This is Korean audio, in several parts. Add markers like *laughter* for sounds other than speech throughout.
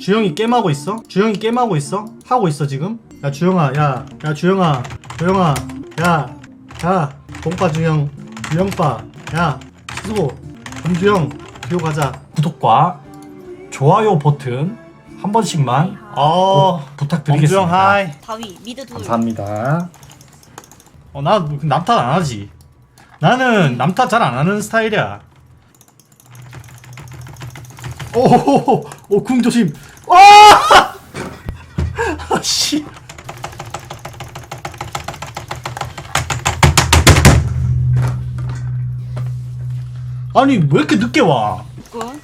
주영이 게임하고 있어? 주영이 게임하고 있어? 하고 있어 지금? 야 주영아 야, 야 주영아 주영아 야, 야 동파 주영 주영빠 야 수고 김주영 듀오 가자 구독과 좋아요 버튼 한 번씩만 어 부탁드리겠습니다. 범주영 하이 다위 미드 둘 감사합니다. 어나 남탓 안 하지 나는 남탓 잘 안 하는 스타일이야 오호호호 오궁 조심 아! *laughs* 아씨 아니 왜 이렇게 늦게 와 굿.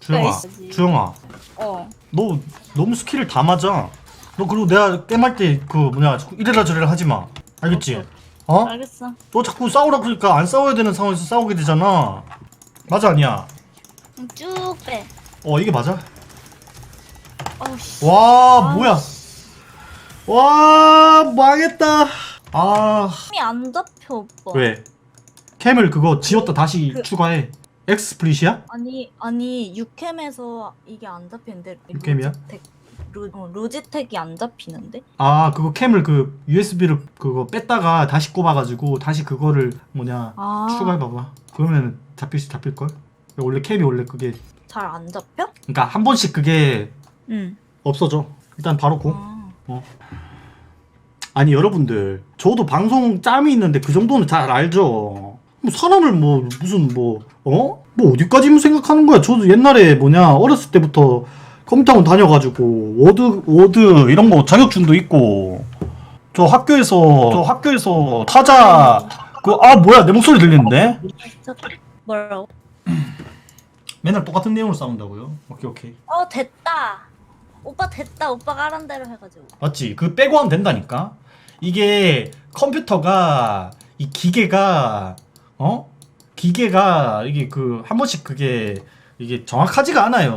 주영아 나이스. 주영아 어. 너 너무 스킬을 다 맞아 너 그리고 내가 게임할 때 그 뭐냐 자꾸 이래라 저래라 하지 마 알겠지? 어? 알겠어. 너 자꾸 싸우라 그러니까 안 싸워야 되는 상황에서 싸우게 되잖아. 맞아 아니야? 그럼 쭉 빼. 어 이게 맞아? 어우 씨. 와 아, 뭐야? 와 망했다. 아 힘이 안 잡혀 오빠. 왜? 캠을 그거 지웠다 다시 그- 추가해. 엑스플릿이야? 아니 아니 유캠에서 이게 안 잡히는데. 유캠이야? 로지텍, 로, 어, 로지텍이 안 잡히는데? 아 그거 캠을 그 USB를 그거 뺐다가 다시 꼽아가지고 다시 그거를 뭐냐 아. 추가해봐봐. 그러면 잡힐 수 잡힐 걸? 원래 캠이 원래 그게 잘 안 잡혀? 그러니까 한 번씩 그게 응. 없어져. 일단 바로 고. 아. 아니 여러분들 저도 방송 짬이 있는데 그 정도는 잘 알죠 뭐 사람을 뭐 무슨 뭐 어? 뭐 어디까지 생각하는 거야 저도 옛날에 뭐냐 어렸을 때부터 컴퓨터 학원 다녀가지고 워드 워드 이런 거 자격증도 있고 저 학교에서 저 학교에서 타자 그 아 뭐야 내 목소리 들리는데 뭐라고? 맨날 똑같은 내용을 싸운다고요 오케이 오케이 어 됐다. 오빠 됐다. 오빠가 하란 대로 해가지고. 맞지? 그 빼고 하면 된다니까. 이게 컴퓨터가 이 기계가 어? 기계가 이게 그 한 번씩 그게 이게 정확하지가 않아요.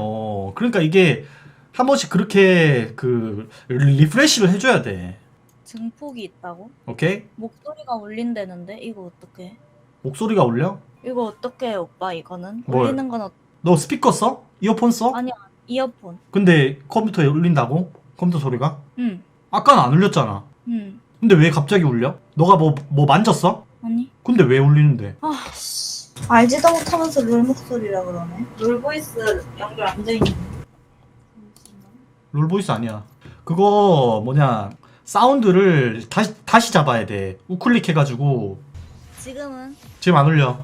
그러니까 이게 한 번씩 그렇게 그 리프레시를 해줘야 돼. 증폭이 있다고? 오케이? 목소리가 울린다는데 이거 어떻게? 목소리가 울려? 이거 어떻게 해 오빠 이거는? 뭘? 울리는 건 어... 너 스피커 써? 이어폰 써? 아니야 이어폰. 근데 컴퓨터에 울린다고? 컴퓨터 소리가? 응. 아까는 안 울렸잖아. 응. 근데 왜 갑자기 울려? 너가 뭐 뭐 만졌어? 아니. 근데 왜 울리는데? 아 씨. 알지도 못하면서 롤 목소리라 그러네. 롤 보이스 연결 안 돼 있는. 롤보이스 아니야. 그거 뭐냐 사운드를 다시 다시 잡아야 돼. 우클릭 해가지고 지금은 지금 안 울려.